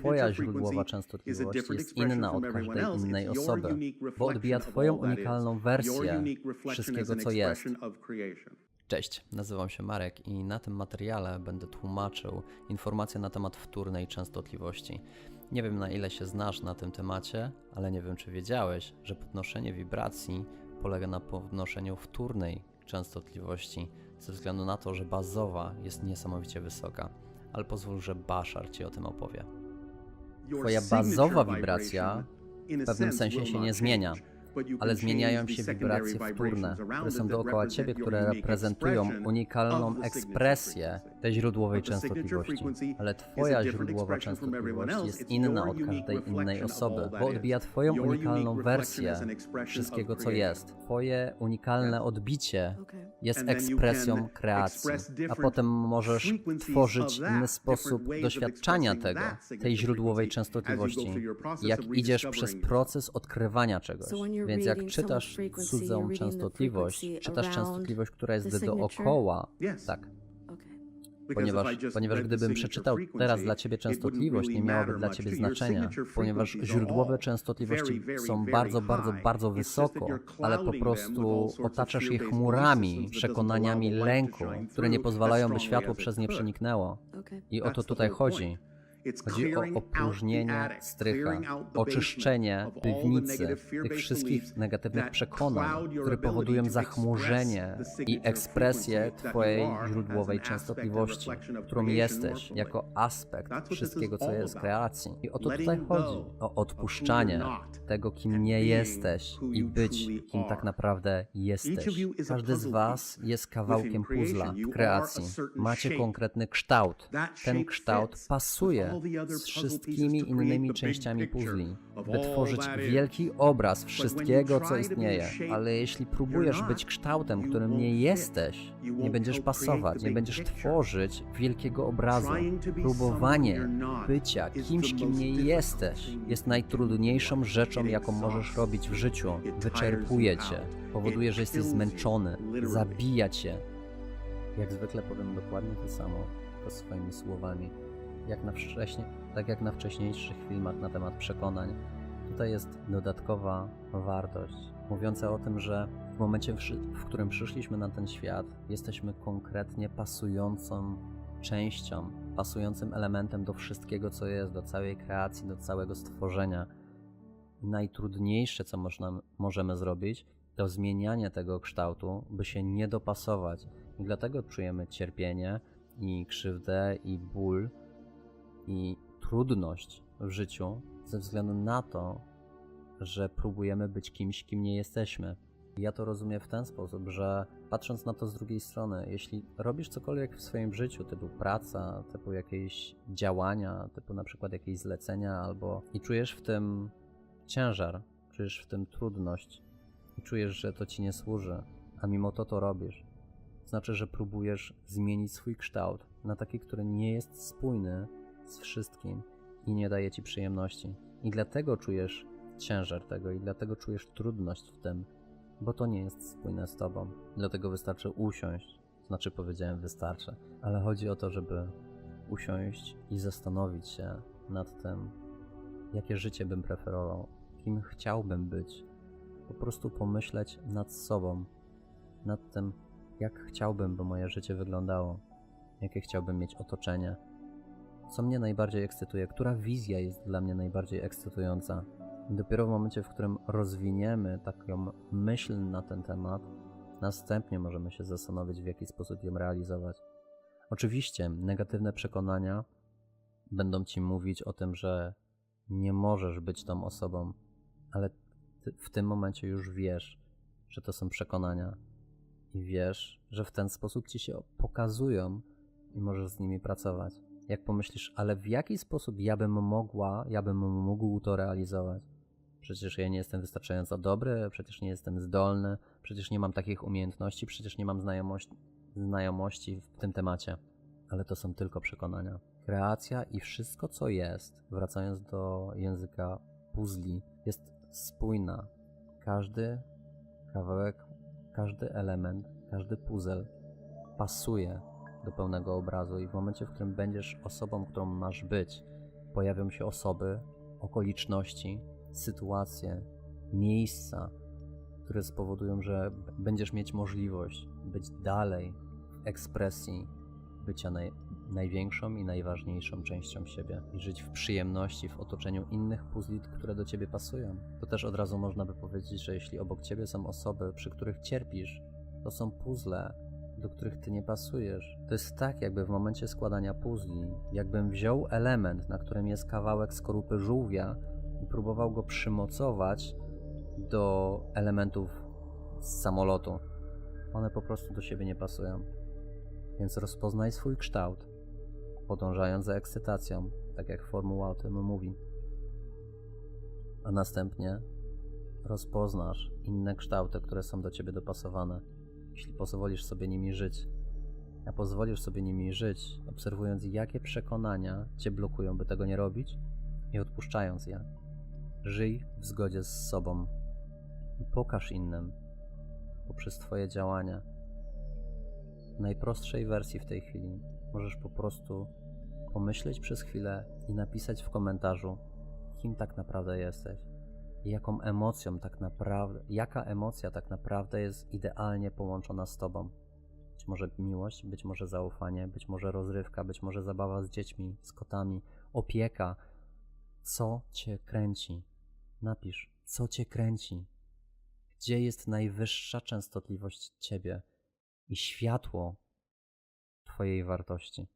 Twoja źródłowa częstotliwość jest inna od każdej innej osoby, bo odbija Twoją unikalną wersję wszystkiego, co jest. Cześć, nazywam się Marek i na tym materiale będę tłumaczył informacje na temat wtórnej częstotliwości. Nie wiem na ile się znasz na tym temacie, ale nie wiem czy wiedziałeś, że podnoszenie wibracji polega na podnoszeniu wtórnej częstotliwości ze względu na to, że bazowa jest niesamowicie wysoka. Ale pozwól, że Bashar Ci o tym opowie. Twoja bazowa wibracja w pewnym sensie się nie zmienia, ale zmieniają się wibracje wtórne, które są dookoła Ciebie, które reprezentują unikalną ekspresję tej źródłowej częstotliwości. Ale Twoja źródłowa częstotliwość jest inna od każdej innej osoby, bo odbija Twoją unikalną wersję wszystkiego, co jest. Twoje unikalne odbicie jest ekspresją kreacji, a potem możesz tworzyć inny sposób doświadczania tego, tej źródłowej częstotliwości, jak idziesz przez proces odkrywania czegoś. Więc jak czytasz cudzą częstotliwość, czytasz częstotliwość, która jest dookoła, tak, ponieważ, ponieważ gdybym przeczytał teraz dla Ciebie częstotliwość, nie miałoby dla Ciebie znaczenia, ponieważ źródłowe częstotliwości są bardzo, bardzo, bardzo wysoko, ale po prostu otaczasz je chmurami, przekonaniami lęku, które nie pozwalają, by światło przez nie przeniknęło. I o to tutaj chodzi. Chodzi o opróżnienie strycha, oczyszczenie piwnicy tych wszystkich negatywnych przekonań, które powodują zachmurzenie i ekspresję Twojej źródłowej częstotliwości, którą jesteś jako aspekt wszystkiego, co jest kreacji. I o to tutaj chodzi. O odpuszczanie tego, kim nie jesteś i być, kim tak naprawdę jesteś. Każdy z Was jest kawałkiem puzla w kreacji. Macie konkretny kształt. Ten kształt pasuje z wszystkimi innymi częściami puzli, by tworzyć wielki obraz wszystkiego, co istnieje. Ale jeśli próbujesz być kształtem, którym nie jesteś, nie będziesz pasować, nie będziesz tworzyć wielkiego obrazu. Próbowanie bycia kimś, kim nie jesteś, jest najtrudniejszą rzeczą, jaką możesz robić w życiu. Wyczerpuje cię, powoduje, że jesteś zmęczony, zabija cię. Jak zwykle powiem dokładnie to samo, to swoimi słowami jak na tak jak na wcześniejszych filmach na temat przekonań, tutaj jest dodatkowa wartość, mówiąca o tym, że w momencie, w którym przyszliśmy na ten świat, jesteśmy konkretnie pasującą częścią, pasującym elementem do wszystkiego, co jest, do całej kreacji, do całego stworzenia. Najtrudniejsze, co można, możemy zrobić, to zmienianie tego kształtu, by się nie dopasować. I dlatego czujemy cierpienie i krzywdę i ból, i trudność w życiu ze względu na to, że próbujemy być kimś, kim nie jesteśmy. Ja to rozumiem w ten sposób, że patrząc na to z drugiej strony, jeśli robisz cokolwiek w swoim życiu, typu praca, typu jakieś działania, typu na przykład jakieś zlecenia, albo i czujesz w tym ciężar, czujesz w tym trudność i czujesz, że to ci nie służy, a mimo to to robisz, znaczy, że próbujesz zmienić swój kształt na taki, który nie jest spójny z wszystkim i nie daje ci przyjemności. I dlatego czujesz ciężar tego, i dlatego czujesz trudność w tym, bo to nie jest spójne z tobą. Dlatego wystarczy usiąść, znaczy powiedziałem wystarczy, ale chodzi o to, żeby usiąść i zastanowić się nad tym, jakie życie bym preferował, kim chciałbym być. Po prostu pomyśleć nad sobą, nad tym, jak chciałbym, by moje życie wyglądało, jakie chciałbym mieć otoczenie co mnie najbardziej ekscytuje, która wizja jest dla mnie najbardziej ekscytująca. I dopiero w momencie, w którym rozwiniemy taką myśl na ten temat, następnie możemy się zastanowić, w jaki sposób ją realizować. Oczywiście, negatywne przekonania będą ci mówić o tym, że nie możesz być tą osobą, ale w tym momencie już wiesz, że to są przekonania i wiesz, że w ten sposób ci się pokazują i możesz z nimi pracować jak pomyślisz, ale w jaki sposób ja bym mogła, ja bym mógł to realizować? Przecież ja nie jestem wystarczająco dobry, przecież nie jestem zdolny, przecież nie mam takich umiejętności, przecież nie mam znajomości, znajomości w tym temacie. Ale to są tylko przekonania. Kreacja i wszystko, co jest, wracając do języka puzli, jest spójna. Każdy kawałek, każdy element, każdy puzzle pasuje do pełnego obrazu i w momencie, w którym będziesz osobą, którą masz być, pojawią się osoby, okoliczności, sytuacje, miejsca, które spowodują, że będziesz mieć możliwość być dalej w ekspresji bycia naj, największą i najważniejszą częścią siebie i żyć w przyjemności, w otoczeniu innych puzli, które do ciebie pasują. To też od razu można by powiedzieć, że jeśli obok ciebie są osoby, przy których cierpisz, to są puzzle, do których ty nie pasujesz. To jest tak, jakby w momencie składania puzli, jakbym wziął element, na którym jest kawałek skorupy żółwia i próbował go przymocować do elementów z samolotu. One po prostu do siebie nie pasują. Więc rozpoznaj swój kształt, podążając za ekscytacją, tak jak formuła o tym mówi. A następnie rozpoznasz inne kształty, które są do ciebie dopasowane, jeśli pozwolisz sobie nimi żyć. A pozwolisz sobie nimi żyć, obserwując, jakie przekonania cię blokują, by tego nie robić, i odpuszczając je. Żyj w zgodzie z sobą i pokaż innym poprzez Twoje działania. W najprostszej wersji w tej chwili możesz po prostu pomyśleć przez chwilę i napisać w komentarzu, kim tak naprawdę jesteś jaką emocją tak naprawdę, jaka emocja tak naprawdę jest idealnie połączona z Tobą. Być może miłość, być może zaufanie, być może rozrywka, być może zabawa z dziećmi, z kotami, opieka. Co Cię kręci? Napisz, co Cię kręci? Gdzie jest najwyższa częstotliwość Ciebie i światło Twojej wartości?